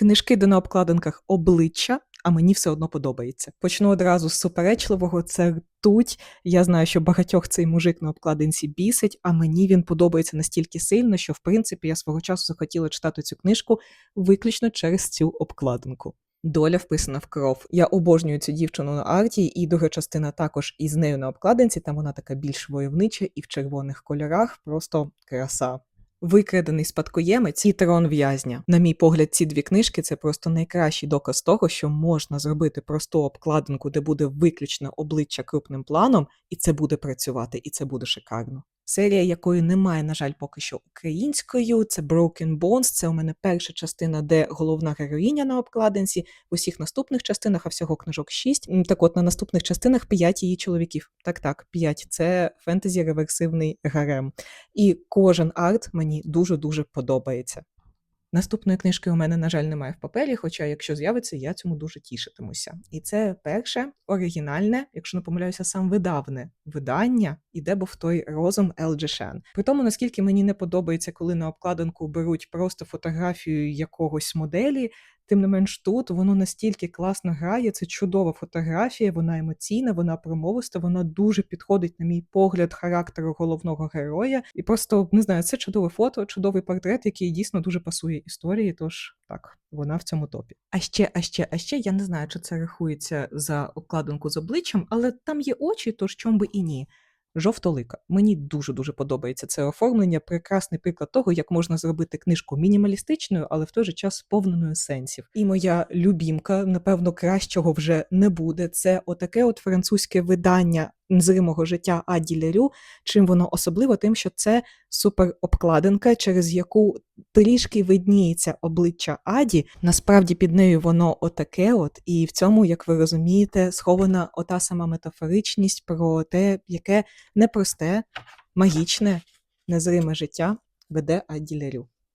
Книжки, де на обкладинках обличчя, а мені все одно подобається. Почну одразу з суперечливого. Це ртуть. Я знаю, що багатьох цей мужик на обкладинці бісить, а мені він подобається настільки сильно, що в принципі я свого часу захотіла читати цю книжку виключно через цю обкладинку. Доля вписана в кров. Я обожнюю цю дівчину на арті, і друга частина також із нею на обкладинці. Там вона така більш войовнича і в червоних кольорах. Просто краса. Викрадений спадкоємець і трон в'язня. На мій погляд, ці дві книжки це просто найкращий доказ того, що можна зробити просту обкладинку, де буде виключно обличчя крупним планом, і це буде працювати, і це буде шикарно. Серія, якої немає, на жаль, поки що українською, це Broken Bones. Це у мене перша частина, де головна героїня на обкладинці. В усіх наступних частинах, а всього книжок 6. Так от на наступних частинах 5 її чоловіків. Так, так, 5. Це фентезі реверсивний гарем. І кожен арт мені дуже-дуже подобається. Наступної книжки у мене, на жаль, немає в папері, хоча, якщо з'явиться, я цьому дуже тішитимуся. І це перше оригінальне, якщо не помиляюся, сам видавне видання, і де був той розум Елджі Шен. При тому, наскільки мені не подобається, коли на обкладинку беруть просто фотографію якогось моделі, тим не менш тут воно настільки класно грає. Це чудова фотографія, вона емоційна, вона промовиста, вона дуже підходить, на мій погляд, характеру головного героя. І просто не знаю, це чудове фото, чудовий портрет, який дійсно дуже пасує історії. Тож так, вона в цьому топі. А ще, а ще, а ще я не знаю, чи це рахується за обкладинку з обличчям, але там є очі, тож чом би і ні. Жовтолика. Мені дуже дуже подобається це оформлення. Прекрасний приклад того, як можна зробити книжку мінімалістичною, але в той же час сповненою сенсів. І моя любімка, напевно, кращого вже не буде. Це отаке от французьке видання незримого життя Аді Лерю. Чим воно особливо, тим, що це суперобкладинка, через яку трішки видніється обличчя Аді. Насправді під нею воно отаке, от, і в цьому, як ви розумієте, схована ота сама метафоричність про те, яке непросте, магічне, незриме життя веде Аді Лерю.